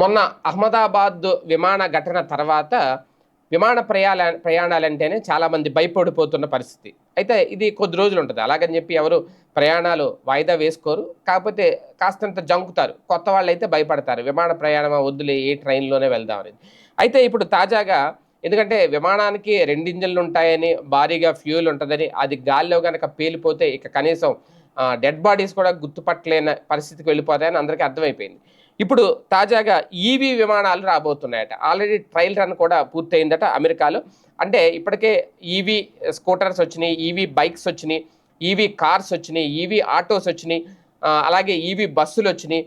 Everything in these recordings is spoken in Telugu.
మొన్న అహ్మదాబాద్ విమాన ఘటన తర్వాత విమాన ప్రయాణ ప్రయాణాలంటేనే చాలామంది భయపడిపోతున్న పరిస్థితి. అయితే ఇది కొద్ది రోజులు ఉంటుంది అలాగని చెప్పి ఎవరు ప్రయాణాలు వాయిదా వేసుకోరు. కాకపోతే కాస్తంత జంకుతారు. కొత్త వాళ్ళు అయితే భయపడతారు. విమాన ప్రయాణం వద్దులే ఏ ట్రైన్లోనే వెళ్దాం అనేది. అయితే ఇప్పుడు తాజాగా ఎందుకంటే విమానానికి రెండు ఇంజన్లు ఉంటాయని భారీగా ఫ్యూల్ ఉంటుందని అది గాల్లో కనుక పేలిపోతే ఇక కనీసం డెడ్ బాడీస్ కూడా గుర్తుపట్టలేని పరిస్థితికి వెళ్ళిపోతాయని అందరికీ అర్థమైపోయింది. ఇప్పుడు తాజాగా ఈవీ విమానాలు రాబోతున్నాయట. ఆల్రెడీ ట్రయల్ రన్ కూడా పూర్తయిందట అమెరికాలో. అంటే ఇప్పటికే ఈవీ స్కూటర్స్ వచ్చినాయి ఈవీ బైక్స్ వచ్చినాయి ఈవీ కార్స్ వచ్చినాయి ఈవీ ఆటోస్ వచ్చినాయి అలాగే ఈవీ బస్సులు వచ్చినాయి.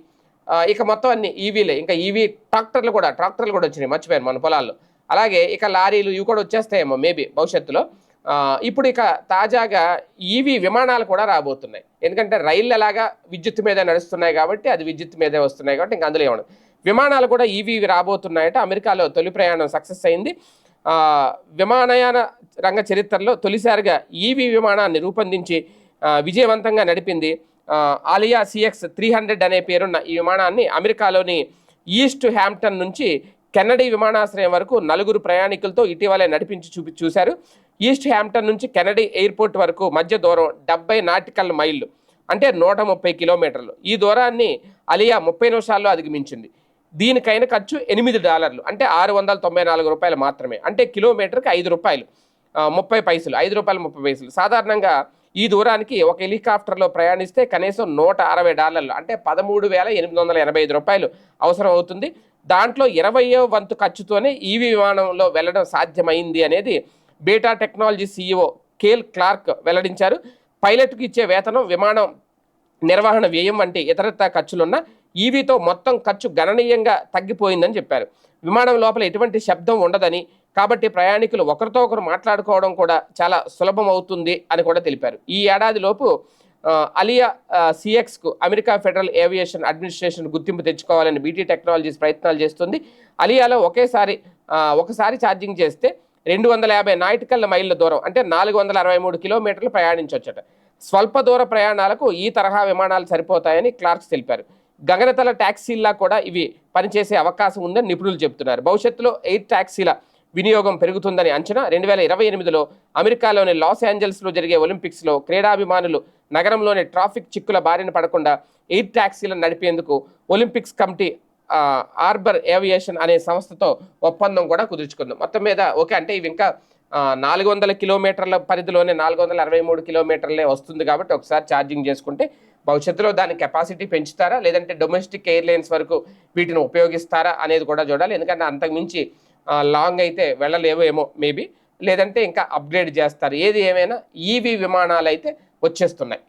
ఇక మొత్తం అన్ని ఈవీలే ఇంకా ఈవీ ట్రాక్టర్లు కూడా ట్రాక్టర్లు కూడా వచ్చినాయి మర్చిపోయాను మన పొలాల్లో. అలాగే ఇక లారీలు ఇవి కూడా వచ్చేస్తాయేమో మేబీ భవిష్యత్తులో. ఇప్పుడు ఇక తాజాగా ఈవీ విమానాలు కూడా రాబోతున్నాయి. ఎందుకంటే రైళ్ళు ఎలాగా విద్యుత్ మీద నడుస్తున్నాయి కాబట్టి అది విద్యుత్ మీదే వస్తున్నాయి కాబట్టి ఇంకా అందులో ఏమన్నా విమానాలు కూడా ఈవీ రాబోతున్నాయట. అమెరికాలో తొలి ప్రయాణం సక్సెస్ అయింది. విమానయాన రంగ చరిత్రలో తొలిసారిగా ఈవీ విమానాన్ని రూపొందించి విజయవంతంగా నడిపింది Alia C X three hundred అనే పేరున్న ఈ విమానాన్ని అమెరికాలోని ఈస్ట్ హ్యాంప్టన్ నుంచి కెన్నడీ విమానాశ్రయం వరకు నలుగురు ప్రయాణికులతో ఇటీవలే నడిపించి చూపి చూశారు. ఈస్ట్ హ్యాంప్టన్ నుంచి కెనడీ ఎయిర్పోర్ట్ వరకు మధ్య దూరం డెబ్బై నాటికల్ మైళ్ళు అంటే నూట ముప్పై కిలోమీటర్లు. ఈ దూరాన్ని అలియా ముప్పై నిమిషాల్లో అధిగమించింది. దీనికైన ఖర్చు ఎనిమిది డాలర్లు అంటే ఆరు వందల తొంభై నాలుగు రూపాయలు మాత్రమే అంటే కిలోమీటర్కి ఐదు రూపాయలు ముప్పై పైసలు ఐదు రూపాయలు ముప్పై పైసలు. సాధారణంగా ఈ దూరానికి ఒక హెలికాప్టర్లో ప్రయాణిస్తే కనీసం నూట అరవై డాలర్లు అంటే పదమూడు వేల ఎనిమిది వందల ఎనభై ఐదు రూపాయలు అవసరం అవుతుంది. దాంట్లో ఇరవయో వంతు ఖర్చుతోనే ఈవీ విమానంలో వెళ్ళడం సాధ్యమైంది అనేది Beta technology CEO Kyle Clark వెల్లడించారు. పైలట్కి ఇచ్చే వేతనం విమానం నిర్వహణ వ్యయం వంటి ఇతరత్ర ఖర్చులున్న ఈవీతో మొత్తం ఖర్చు గణనీయంగా తగ్గిపోయిందని చెప్పారు. విమానం లోపల ఎటువంటి శబ్దం ఉండదని కాబట్టి ప్రయాణికులు ఒకరితో ఒకరు మాట్లాడుకోవడం కూడా చాలా సులభం అవుతుంది అని కూడా తెలిపారు. ఈ ఏడాదిలోపు అలియా సిఎక్స్కు అమెరికా ఫెడరల్ ఏవియేషన్ అడ్మినిస్ట్రేషన్ గుర్తింపు తెచ్చుకోవాలని బీటీ టెక్నాలజీస్ ప్రయత్నాలు చేస్తుంది. అలియాలో ఒకేసారి ఒకసారి ఛార్జింగ్ చేస్తే రెండు వందల యాభై నాటికల్ మైళ్ళ దూరం అంటే నాలుగు వందల అరవై మూడు కిలోమీటర్లు ప్రయాణించవచ్చట స్వల్ప దూర ప్రయాణాలకు ఈ తరహా విమానాలు సరిపోతాయని క్లార్క్స్ తెలిపారు. గగనతల ట్యాక్సీల్లా కూడా ఇవి పనిచేసే అవకాశం ఉందని నిపుణులు చెబుతున్నారు. భవిష్యత్తులో ఎయిర్ ట్యాక్సీల వినియోగం పెరుగుతుందని అంచనా. రెండు వేల ఇరవై ఎనిమిదిలో అమెరికాలోని లాస్ ఏంజల్స్లో జరిగే ఒలింపిక్స్లో క్రీడాభిమానులు నగరంలోని ట్రాఫిక్ చిక్కుల బారిన పడకుండా ఎయిర్ ట్యాక్సీలను నడిపేందుకు ఒలింపిక్స్ కమిటీ ఆర్బర్ ఏవియేషన్ అనే సంస్థతో ఒప్పందం కూడా కుదుర్చుకుంది. మొత్తం మీద ఓకే అంటే ఇవి ఇంకా నాలుగు వందల కిలోమీటర్ల పరిధిలోనే నాలుగు వందల అరవై మూడు కిలోమీటర్లే వస్తుంది కాబట్టి ఒకసారి ఛార్జింగ్ చేసుకుంటే భవిష్యత్తులో దాని కెపాసిటీ పెంచుతారా? లేదంటే డొమెస్టిక్ ఎయిర్లైన్స్ వరకు వీటిని ఉపయోగిస్తారా అనేది కూడా చూడాలి. ఎందుకంటే అంతకుమించి లాంగ్ అయితే వెళ్ళలేవో ఏమో మేబీ. లేదంటే ఇంకా అప్గ్రేడ్ చేస్తారు. ఏది ఏమైనా ఈవీ విమానాలు అయితే వచ్చేస్తున్నాయి.